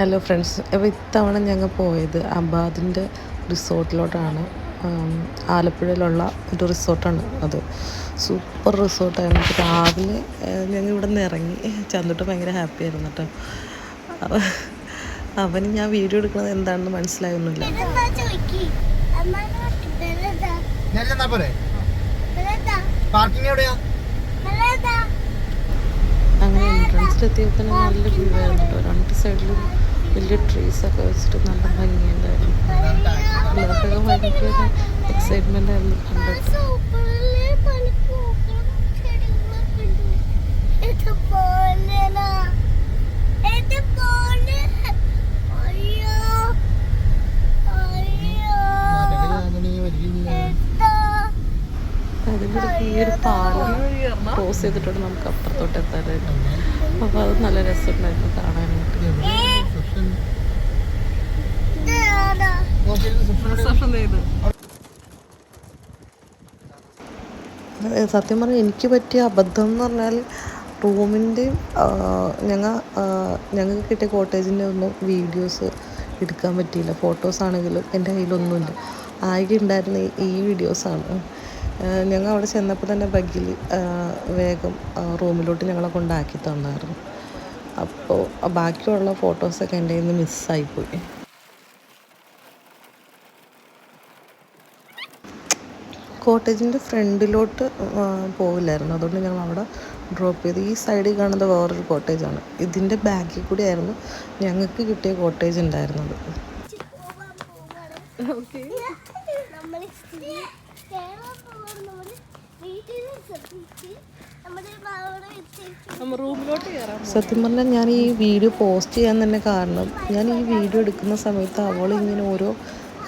Hello friends അപ്പോൾ ഇത്തവണ ഞങ്ങൾ പോയത് അബാദിന്റെ റിസോർട്ടിലോട്ടാണ്. ആലപ്പുഴയിലുള്ള ഒരു റിസോർട്ടാണ് അത്. സൂപ്പർ റിസോർട്ടായിരുന്നു. അപ്പോൾ രാവിലെ ഞങ്ങൾ ഇവിടെ നിന്ന് ഇറങ്ങി ചന്തുട്ട് ഭയങ്കര ഹാപ്പി ആയിരുന്നു കേട്ടോ. അവന് ഞാൻ വീഡിയോ എടുക്കുന്നത് എന്താണെന്ന് മനസ്സിലായൊന്നുമില്ല. പാർക്കിംഗ് എവിടെയാ. അങ്ങനെ എൻട്രൻസിലെത്തിയപ്പോൾ തന്നെ നല്ല വ്യൂ ആയിരുന്നു കേട്ടോ. രണ്ട് സൈഡിലും വലിയ ട്രീസ് ഒക്കെ വെച്ചിട്ട് നല്ല ഭംഗിയുണ്ടായിരുന്നു. പിള്ളേർക്കൊക്കെ എക്സൈറ്റ്മെന്റ് ആയിരുന്നു കണ്ടിട്ട്. ക്രോസ് ചെയ്തിട്ടുണ്ട് നമുക്ക് അപ്പുറത്തോട്ട് എത്താനായിട്ട്. അപ്പോൾ അത് നല്ല രസമുണ്ടായിരുന്നു കാണാനായിട്ട്. സത്യം പറഞ്ഞാൽ എനിക്ക് പറ്റിയ അബദ്ധം എന്ന് പറഞ്ഞാൽ റൂമിന്റെ ഞങ്ങൾ ഞങ്ങൾക്ക് കിട്ടിയ കോട്ടേജിന്റെ ഒന്നും വീഡിയോസ് എടുക്കാൻ പറ്റിയില്ല. ഫോട്ടോസ് ആണെങ്കിലും എന്റെ കയ്യിലൊന്നുമില്ല. ആകെ ഉണ്ടായിരുന്ന ഈ- വീഡിയോസാണ് ഞങ്ങൾ അവിടെ ചെന്നപ്പോൾ തന്നെ ബഗ്ഗിൽ വേഗം റൂമിലോട്ട് ഞങ്ങളെ കൊണ്ടാക്കി തന്നായിരുന്നു. അപ്പോൾ ബാക്കിയുള്ള ഫോട്ടോസൊക്കെ എന്റെ കയ്യിൽ നിന്ന് മിസ്സായിപ്പോയി. കോട്ടേജിന്റെ ഫ്രണ്ടിലോട്ട് പോവില്ലായിരുന്നു. അതുകൊണ്ട് ഞങ്ങൾ അവിടെ ഡ്രോപ്പ് ചെയ്ത്. ഈ സൈഡിൽ കാണുന്നത് വേറൊരു കോട്ടേജാണ്. ഇതിന്റെ ബാക്കിൽ കൂടിയായിരുന്നു ഞങ്ങൾക്ക് കിട്ടിയ കോട്ടേജ് ഉണ്ടായിരുന്നത്. പോവാൻ സത്യം പറഞ്ഞാൽ ഞാൻ ഈ വീഡിയോ പോസ്റ്റ് ചെയ്യാൻ തന്നെ കാരണം ഞാൻ ഈ വീഡിയോ എടുക്കുന്ന സമയത്ത് അവൾ ഇങ്ങനെ ഓരോ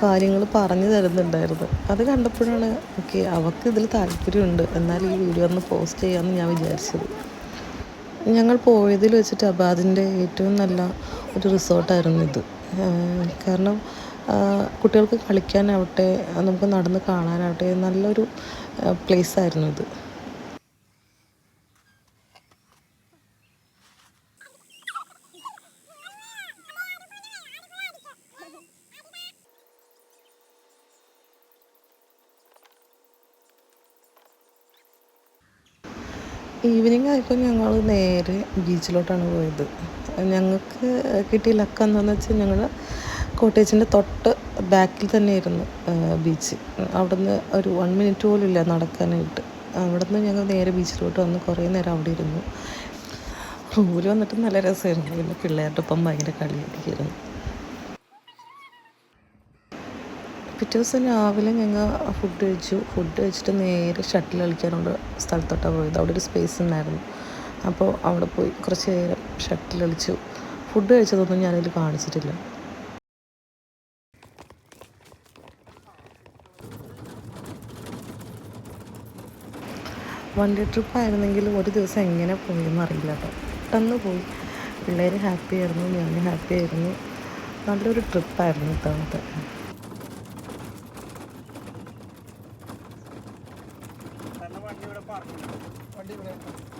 കാര്യങ്ങൾ പറഞ്ഞു തരുന്നുണ്ടായിരുന്നു. അത് കണ്ടപ്പോഴാണ് ഓക്കെ അവൾക്ക് ഇതിൽ താല്പര്യമുണ്ട്. എന്നാൽ ഈ വീഡിയോ ഒന്ന് പോസ്റ്റ് ചെയ്യാമെന്ന് ഞാൻ വിചാരിച്ചത്. ഞങ്ങൾ പോയതിൽ വെച്ചിട്ട് അബാദിന്റെ ഏറ്റവും നല്ല ഒരു റിസോർട്ടായിരുന്നു ഇത്. കാരണം കുട്ടികൾക്ക് കളിക്കാനാവട്ടെ നമുക്ക് നടന്ന് കാണാനാവട്ടെ നല്ലൊരു പ്ലേസ് ആയിരുന്നു ഇത്. ഈവനിങ് ആയപ്പോൾ ഞങ്ങൾ നേരെ ബീച്ചിലോട്ടാണ് പോയത്. ഞങ്ങൾക്ക് കിട്ടിയ ലക്ക് എന്താണെന്ന് വെച്ചാൽ ഞങ്ങൾ കോട്ടേജിന്റെ തൊട്ട് ബാക്കിൽ തന്നെയായിരുന്നു ബീച്ച്. അവിടുന്ന് ഒരു വൺ മിനിറ്റ് പോലും ഇല്ല നടക്കാനായിട്ട്. അവിടുന്ന് ഞങ്ങൾ നേരെ ബീച്ചിലോട്ട് വന്ന് കുറേ നേരം അവിടെ ഇരുന്നു. റൂമിൽ വന്നിട്ട് നല്ല രസമായിരുന്നു. പിന്നെ പിള്ളേരുടെ ഒപ്പം ഭയങ്കര കളിയായിരുന്നു പിറ്റേ ദിവസം രാവിലെ ഞങ്ങൾ ഫുഡ് കഴിച്ചു. ഫുഡ് കഴിച്ചിട്ട് നേരെ ഷട്ടിൽ കളിക്കാനുള്ള സ്ഥലത്തോട്ടാണ് പോയത്. അവിടെ ഒരു സ്പേസ് ഉണ്ടായിരുന്നു. അപ്പോൾ അവിടെ പോയി കുറച്ച് നേരം ഷട്ടിൽ കളിച്ചു. ഫുഡ് കഴിച്ചതൊന്നും ഞാനതിൽ കാണിച്ചിട്ടില്ല. വൺ ഡേ ട്രിപ്പ് ആയിരുന്നെങ്കിൽ ഒരു ദിവസം എങ്ങനെ പോയെന്ന് അറിയില്ല കേട്ടോ. പെട്ടെന്ന് പോയി. പിള്ളേർ ഹാപ്പി ആയിരുന്നു ഞാൻ ഹാപ്പി ആയിരുന്നു. നല്ലൊരു ട്രിപ്പായിരുന്നു ഇത്തവണത്തെ. வண்டி